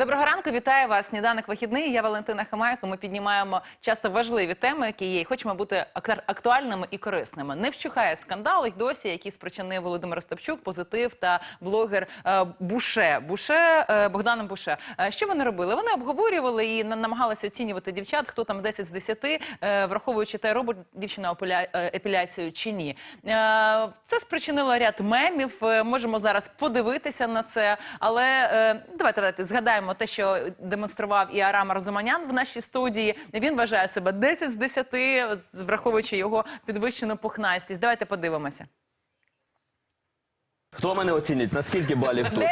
Доброго ранку, вітаю вас. Сніданок вихідний. Я Валентина Хамайко. Ми піднімаємо часто важливі теми, які є. і Хочемо бути ак- актуальними і корисними. Не вщухає скандал і досі, який спричинив Володимир Остапчук, позитив та блогер е, Буше. Буше е, Богданом Буше. Е, що вони робили? Вони обговорювали і на- намагалися оцінювати дівчат, хто там 10 з 10, е, враховуючи те, робить дівчина епіляцію чи ні. Це спричинило ряд мемів. Можемо зараз подивитися на це. Але давайте, давайте згадаємо те, що демонстрував і Арам Розуманян в нашій студії. Він вважає себе 10 з 10, враховуючи його підвищену пухнастість. Давайте подивимося. Хто мене оцінить? На скільки балів тут?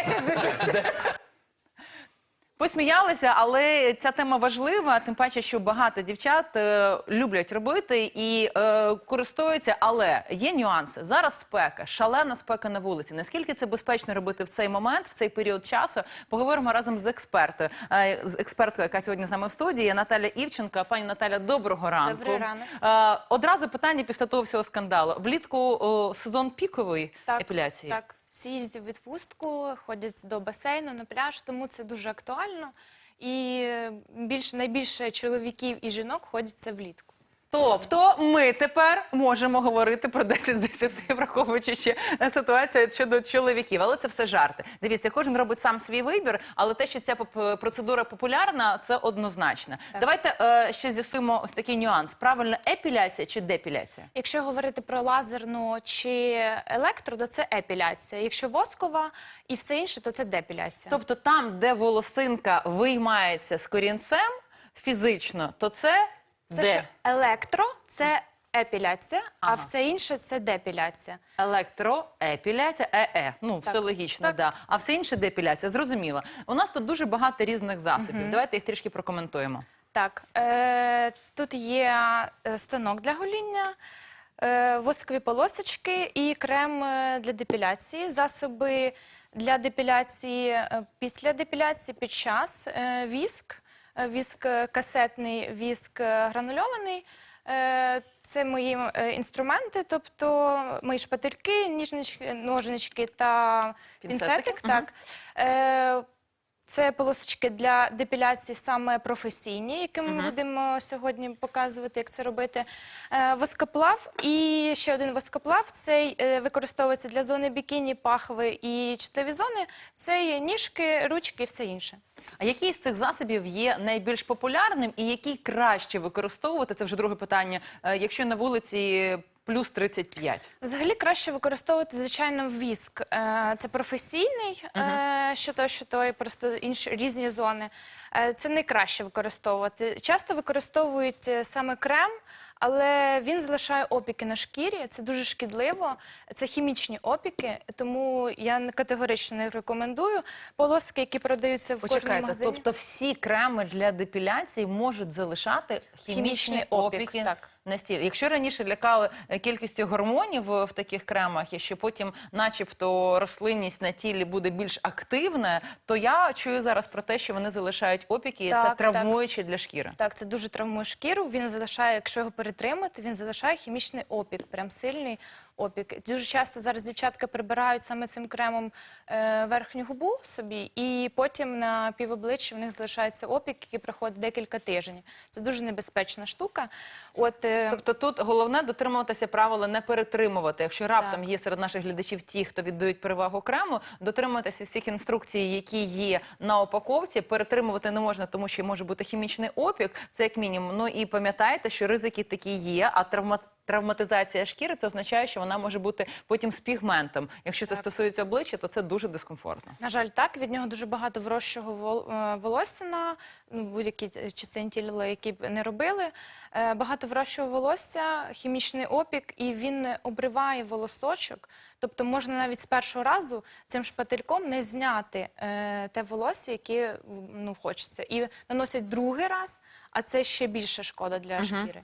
Посміялися, але ця тема важлива, тим паче, що багато дівчат е, люблять робити і е, користуються. Але є нюанси. Зараз спека, шалена спека на вулиці. Наскільки це безпечно робити в цей момент, в цей період часу? Поговоримо разом з експертою, е, з експерткою, яка сьогодні з нами в студії, Наталя Івченко. Пані Наталя, доброго ранку. Добрий ранок. Е, одразу питання після того всього скандалу. Влітку о, сезон пікової епіляції. Так, всі у відпустку, ходять до басейну на пляж, тому це дуже актуально. І більше найбільше чоловіків і жінок ходять це влітку. Тобто ми тепер можемо говорити про 10 з 10, враховуючи ще ситуацію щодо чоловіків. Але це все жарти. Дивіться, кожен робить сам свій вибір, але те, що ця поп- процедура популярна, це однозначно. Давайте е, ще з'ясуємо ось такий нюанс: правильна епіляція чи депіляція? Якщо говорити про лазерну чи електро, то це епіляція. Якщо воскова і все інше, то це депіляція. Тобто там, де волосинка виймається з корінцем фізично, то це, це де? ж електро це епіляція, Ага. а все інше це депіляція. Електроепіляція, ЕЕ. Ну, все Так. логічно, Так. да. А все інше депіляція. Зрозуміло. У нас тут дуже багато різних засобів. Давайте їх трішки прокоментуємо. Так, е, тут є е, станок для гоління, е, воскові полосочки і крем е, для депіляції, засоби для депіляції е, після депіляції, під час, е, віск, е, віск е, касетний, віск е, гранульований. Е, Це мої е, інструменти, тобто мої шпательки, ніжнички, ножнички та пінцетик. Так. Е, це полосочки для депіляції саме професійні, які ми будемо сьогодні показувати, як це робити. Е, Воскоплав і ще один воскоплав. Цей е, використовується для зони бікіні, пахви і чутливі зони. Це є ніжки, ручки і все інше. А який з цих засобів є найбільш популярним і який краще використовувати? Це вже друге питання. е, Якщо на вулиці плюс 35. Взагалі краще використовувати, звичайно, віск. Е, Це професійний, е, що той, що той, просто інші різні зони. Це найкраще використовувати. Часто використовують саме крем. Але він залишає опіки на шкірі, це дуже шкідливо. Це хімічні опіки, тому я категорично не рекомендую. Полоски, які продаються в кожному Почекайте, магазині. тобто всі креми для депіляції можуть залишати хімічні, Хімічний опік, опіки так. На стілі. Якщо раніше лякали е, кількістю гормонів в таких кремах, і що потім, начебто, рослинність на тілі буде більш активна, то я чую зараз про те, що вони залишають опіки, і це Так, травмуюче для шкіри. Так, це дуже травмує шкіру. Він залишає, якщо його перетримати, він залишає хімічний опік, прям сильний опік. Дуже часто зараз дівчатка прибирають саме цим кремом е, верхню губу собі, і потім на півобличчя в них залишається опік, який проходить декілька тижнів. Це дуже небезпечна штука. От е, Тобто тут головне дотримуватися правила не перетримувати. Якщо раптом є серед наших глядачів ті, хто віддають перевагу крему, дотримуватися всіх інструкцій, які є на упаковці. Перетримувати не можна, тому що може бути хімічний опік. Це як мінімум. Ну і пам'ятайте, що ризики такі є. А травма... травматизація шкіри це означає, що вона може бути потім з пігментом. Якщо це стосується обличчя, то це дуже дискомфортно. На жаль, так від нього дуже багато врощого е, волосся на ну, будь-якій е, частині тіла, які б не робили. Е, Багато врощого волосся, хімічний опік, і він обриває волосочок. Тобто можна навіть з першого разу цим шпательком не зняти е, те волосся, яке ну, хочеться. І наносять другий раз, а це ще більше шкода для шкіри.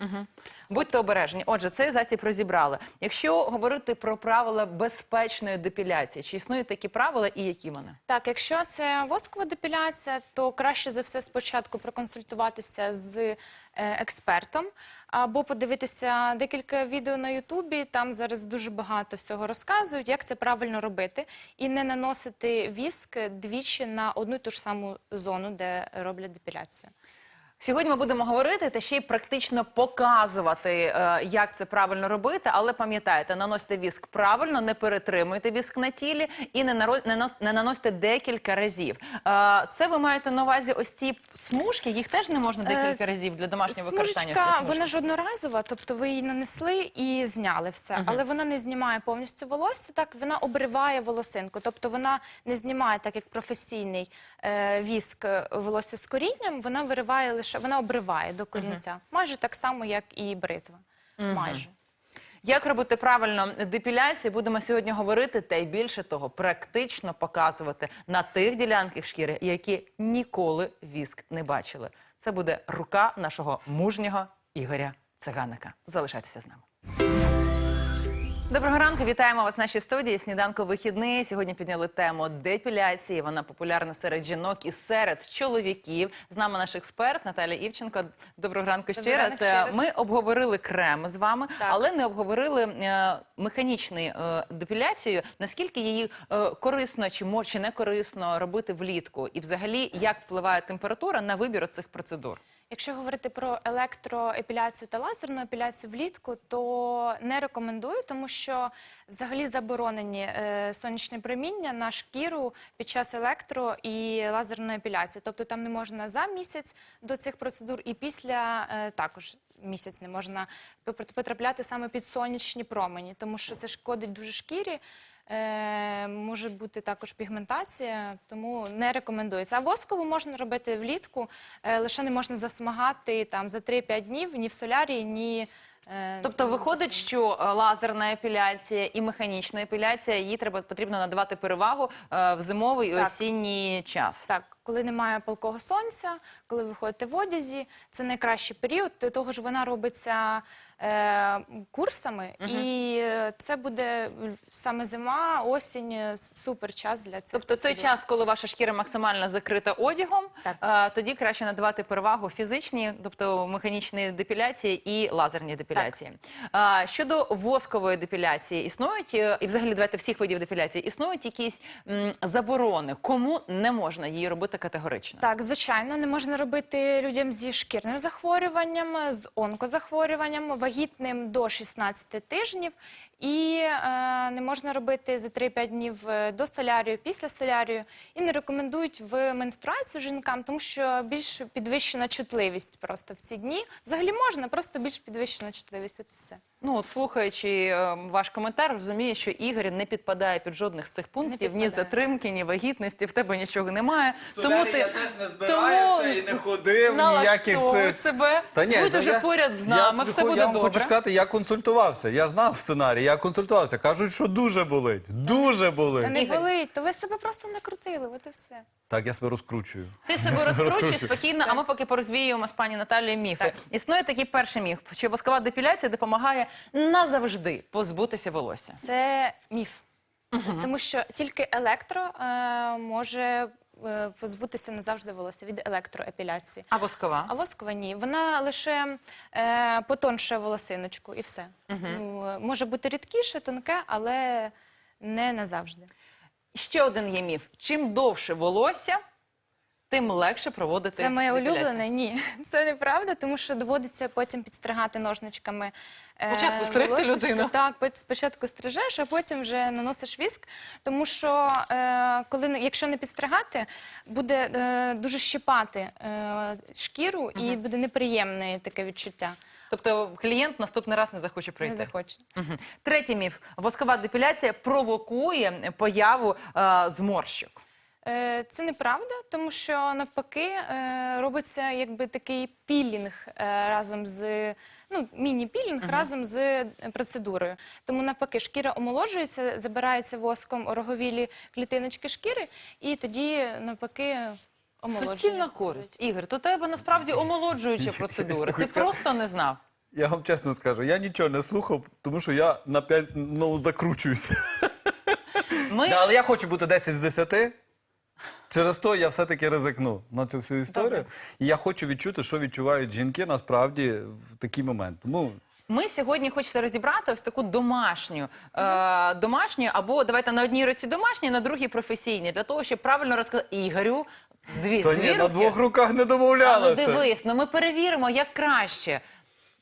Будьте обережні. Отже, цей засіб розібрали. Якщо говорити про правила безпечної депіляції, чи існують такі правила і які вони? Так, якщо це воскова депіляція, то краще за все спочатку. Спочатку проконсультуватися з е, експертом або подивитися декілька відео на Ютубі. Там зараз дуже багато всього розказують, як це правильно робити, і не наносити віск двічі на одну і ту ж саму зону, де роблять депіляцію. Сьогодні ми будемо говорити та ще й практично показувати, е, як це правильно робити. Але пам'ятайте, наносьте віск правильно, не перетримуйте віск на тілі і не не наносьте декілька разів. Е, Це ви маєте на увазі ось ці смужки, їх теж не можна декілька разів для домашнього використання. Смужечка, вона ж одноразова, тобто ви її нанесли і зняли все. Але вона не знімає повністю волосся, так вона обриває волосинку. Тобто вона не знімає, так як професійний е, віск е, волосся з корінням, вона вириває лише, вона обриває до корінця. Майже так само, як і бритва. Майже. Як робити правильно депіляцію, будемо сьогодні говорити, та й більше того, практично показувати на тих ділянках шкіри, які ніколи віск не бачили. Це буде рука нашого мужнього Ігоря Циганика. Залишайтеся з нами. Доброго ранку, вітаємо вас в нашій студії. Сніданку вихідний. Сьогодні підняли тему депіляції. Вона популярна серед жінок і серед чоловіків. З нами наш експерт Наталя Івченко. Доброго ранку ще Доброго раз. ще раз. Ми обговорили крем з вами, Так. але не обговорили е, механічну е, депіляцію. Наскільки її е, корисно чи чи не корисно робити влітку, і взагалі як впливає температура на вибір цих процедур? Якщо говорити про електроепіляцію та лазерну епіляцію влітку, то не рекомендую, тому що взагалі заборонені е, сонячне проміння на шкіру під час електро і лазерної епіляції. Тобто там не можна за місяць до цих процедур, і після е, також місяць не можна потрапляти саме під сонячні промені, тому що це шкодить дуже шкірі. Е, може бути також пігментація, тому не рекомендується. А воскову можна робити влітку, е, лише не можна засмагати там за 3-5 днів ні в солярії, ні. е, Тобто виходить, що лазерна епіляція і механічна епіляція їй треба потрібно надавати перевагу в зимовий і осінній час. Так, коли немає палкого сонця, коли ви ходите в одязі, це найкращий період. Того ж, вона робиться е, курсами, і е, це буде саме зима, осінь, супер час для цього. Тобто той час, коли ваша шкіра максимально закрита одягом, Так. е, тоді краще надавати перевагу фізичній, тобто механічній депіляції і лазерній депіляції. Е, Щодо воскової депіляції, існують і взагалі давайте всіх видів депіляції, існують якісь м, заборони, кому не можна її робити категорично. Так, звичайно, не можна робити людям зі шкірним захворюванням, з онкозахворюванням, вагітним до 16 тижнів. І е, не можна робити за 3-5 днів е, до солярію, після солярію. І не рекомендують в менструацію жінкам, тому що більш підвищена чутливість просто в ці дні. Взагалі можна, просто більш підвищена чутливість. От і все. Ну от слухаючи е, ваш коментар, розумію, що Ігор не підпадає під жодних з цих пунктів, ні підпадає. затримки, ні вагітності. В тебе нічого немає. Солярій я теж не збираюся і не ходив ніяких налаштовуй цих. себе. Будь та уже я- поряд з я нами, все приходжу- буде Я вам добре. хочу сказати, я консультувався. Я знав сценарій, я консультувався. Кажуть, що дуже болить. Дуже Та болить. не Ігор. болить, то ви себе просто накрутили, от і все. Так, я себе розкручую. Ти себе розкручуй спокійно, а ми поки порозвіюємо з пані Наталією міфи. Існує такий перший міф, що воскова депіляція допомагає назавжди позбутися волосся. Це міф. Тому що тільки електро е, може е, позбутися назавжди волосся від електроепіляції. А воскова? А воскова ні. Вона лише е, потонше волосиночку і все. Ну, може бути рідкіше, тонке, але не назавжди. Ще один є міф: чим довше волосся, тим легше проводити. Це моє депіляцію. улюблене? Ні. Це неправда, тому що доводиться потім підстригати ножничками. е, Спочатку стригти людину. Так, спочатку стрижеш, а потім вже наносиш віск. Тому що е, коли якщо не підстригати, буде е, дуже щипати е, шкіру і буде неприємне таке відчуття. Тобто клієнт наступний раз не захоче Не прийти. захоче. Мгм. Третій міф: воскова депіляція провокує появу е, зморщок. Е, Це неправда, тому що навпаки е, робиться якби такий пілінг е, разом з ну міні-пілінг разом з процедурою. Тому навпаки, шкіра омолоджується, забирається воском роговілі клітиночки шкіри, і тоді навпаки. Суцільна користь. Ігор, то тебе насправді омолоджуюча процедура. Ти просто не знав. Я вам чесно скажу, я нічого не слухав, тому що я на 5 ну, закручуюся. Ми Да, але я хочу бути 10 з 10. Через то я все-таки ризикну на цю всю історію. Добре. І я хочу відчути, що відчувають жінки насправді в такий момент. Тому Ми сьогодні хочете розібрати ось таку домашню, е, домашню або давайте на одній руці домашній, на другій професійній, для того, щоб правильно розказати Ігорю. Дві та ні, на двох руках не А, ну дивись, ну ми перевіримо, як краще.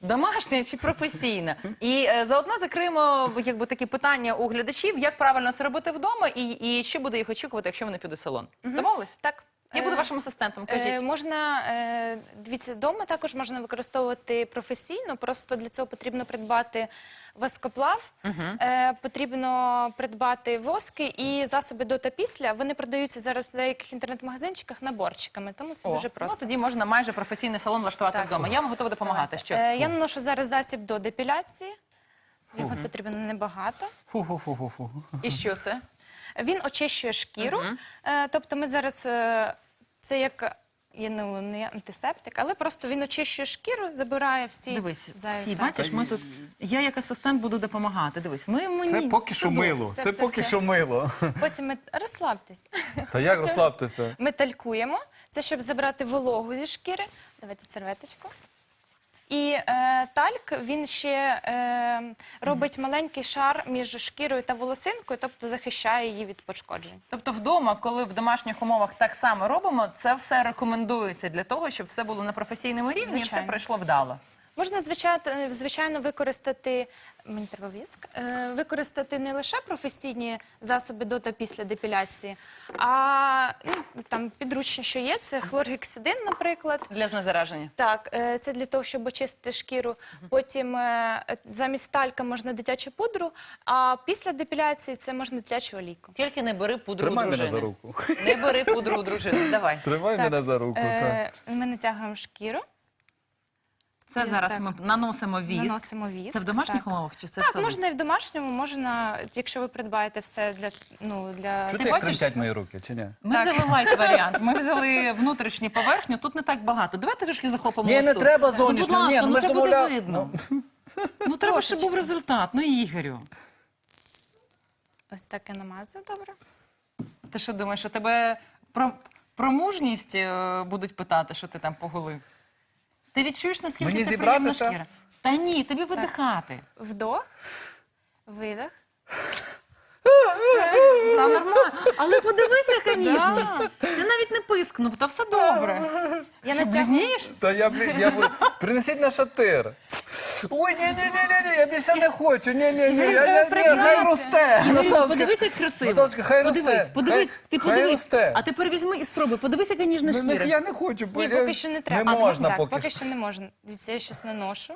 Домашня чи професійна, і е, заодно закриємо якби такі питання у глядачів, як правильно це робити вдома, і, і що буде їх очікувати, якщо вони підуть в салон. Домовились? Так. Я буду Е, вашим асистентом. Кажіть. Е, можна е, дивіться, вдома також можна використовувати професійно. Просто для цього потрібно придбати воскоплав, е, потрібно придбати воски і засоби до та після. Вони продаються зараз в деяких інтернет-магазинчиках наборчиками, тому це О, дуже просто. Ну, тоді можна майже професійний салон влаштувати вдома. Я вам готова допомагати. Що? Е, я наношу зараз засіб до депіляції. Його потрібно небагато. Фу-фу-фу-фу-фу. І що це? Він очищує шкіру. Е, тобто ми зараз е, це як є ну, не антисептик, але просто він очищує шкіру, забирає всі Дивись, зайві, всі, так. бачиш, ми тут. Я як асистент буду допомагати. Дивись, ми мені Це поки що мило. Все, Це все, поки все. що мило. Потім ми розслабтесь. Та як розслабтеся? Ми талькуємо. Це щоб забрати вологу зі шкіри. Давайте серветочку. І е, тальк він ще е, робить маленький шар між шкірою та волосинкою, тобто захищає її від пошкоджень. Тобто вдома, коли в домашніх умовах так само робимо, це все рекомендується для того, щоб все було на професійному рівні і все Звичайно. пройшло вдало. Можна звичайно, звичайно використати мені треба віск, е, використати не лише професійні засоби до та після депіляції, а ну, там підручні, що є, це хлоргексидин, наприклад. Для знезараження. Так, е, це для того, щоб очистити шкіру. Потім е, замість талька можна дитячу пудру, а після депіляції це можна дитячу олійку. Тільки не бери пудру Тримай у мене за руку. Не бери пудру у дружини. Давай. Тримай Так, мене за руку. Так. Ми натягуємо шкіру, Це зараз так. ми наносимо віск. наносимо віск. Це в домашніх так. умовах чи це Так, все? можна і в домашньому, можна, якщо ви придбаєте все для ну для Чути, як тремтять мої руки, чи ні? Ми Так. взяли лайт варіант. Ми взяли внутрішню поверхню. Тут не так багато. Давайте трошки захопимо. Ні, не тут. треба Ну, Ні, ласка, ну, ми ж це буде домовля- видно. Ну треба, щоб був результат. Ну Ігорю. ось таке намазую, добре. Ти що думаєш, що тебе про, про мужність е, будуть питати, що ти там поголив? Ти відчуєш, наскільки Мені це зібратися? приємна шкіра? Та ні, тобі видихати. Вдох, видих. Та нормально. Але подивися, яка ніжність. Пискнув, та все добре. Я Що, бліднієш? Та я, блін, я бу- принесіть на шатир. Ой, ні, ні, ні, ні, ні, я більше не хочу. Ні, ні, ні, я, я, ні, хай росте. Ігорю, Наталочка, подивись, як красиво. Наталочка, хай подивись, росте. Подивись, Хай- ти хай росте. А тепер візьми і спробуй. Подивись, яка ніжна Ну, не- шкіра. Я не хочу, бо Ні, я- поки що не треба. Не можна так, поки, поки що. що не можна. Дивіться, я щось наношу.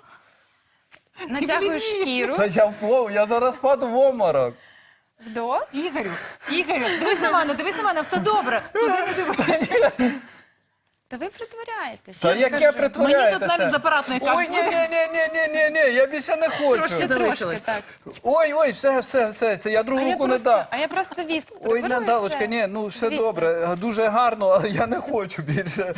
Натягую шкіру, Та я впав, я зараз впаду в обморок. Вдох. Ігорю, Ігорю, дивись на мене, дивись на мене, все добре. Туди не дивись. Та ви притворяєтесь. Та я яке притворяєтеся? Мені тут навіть з апаратної Ой, ні, ні, ні, ні, ні, ні, ні, я більше не хочу. Трошки залишилось. так. Ой, ой, все, все, все, це я другу руку не дам. а я просто віск Ой, і Наталочка, ні, ну все Дивіться. добре, дуже гарно, але я не хочу більше.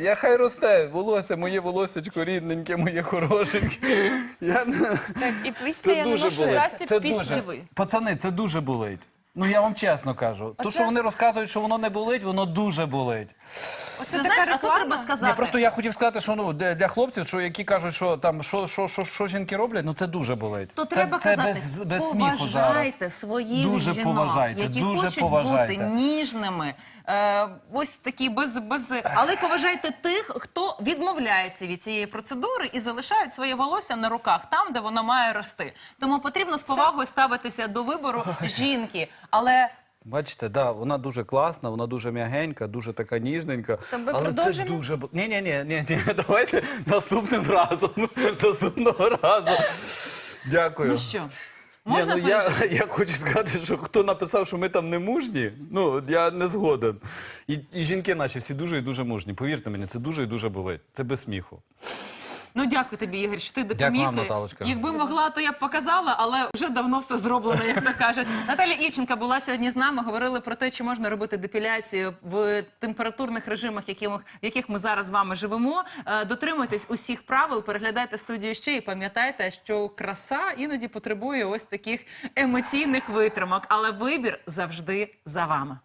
Я хай росте, волосся, моє волосечко рідненьке, моє хорошеньке. Я... не- Так, і після Це я дуже наношу болить. засіб Це після. дуже. Диви. Пацани, це дуже болить. Ну я вам чесно кажу. То, що вони розказують, що воно не болить, воно дуже болить. Оце Ти така знаєш, а тут треба сказати. Ні, просто я хотів сказати, що ну для, для хлопців, що які кажуть, що там що, що, що, що жінки роблять, ну це дуже болить. То це, треба це казати, без, без сміху зараз. поважайте своїх Дуже жінок, поважайте, які дуже хочуть поважайте. бути ніжними. Е, ось такі без, без... Але поважайте тих, хто відмовляється від цієї процедури і залишають своє волосся на руках, там, де воно має рости. Тому потрібно з повагою ставитися до вибору жінки. Але Бачите, да, вона дуже класна, вона дуже м'ягенька, дуже така ніжненька. То ми але це дуже ні, ні, ні, ні, ні, давайте наступним разом. Наступного разу. Дякую. ну що, Ні, ну я, я хочу сказати, що хто написав, що ми там не мужні, ну я не згоден. І, і жінки наші всі дуже і дуже мужні. Повірте мені, це дуже і дуже болить. Це без сміху. Ну дякую тобі, Ігор, що ти допоміг. Дякую вам, Наталочка. Якби могла, то я б показала, але вже давно все зроблено, як то кажуть. Наталя Івченка була сьогодні з нами. Говорили про те, чи можна робити депіляцію в температурних режимах, в яких ми зараз з вами живемо. Е, Дотримуйтесь усіх правил, переглядайте студію ще і пам'ятайте, що краса іноді потребує ось таких емоційних витримок, але вибір завжди за вами.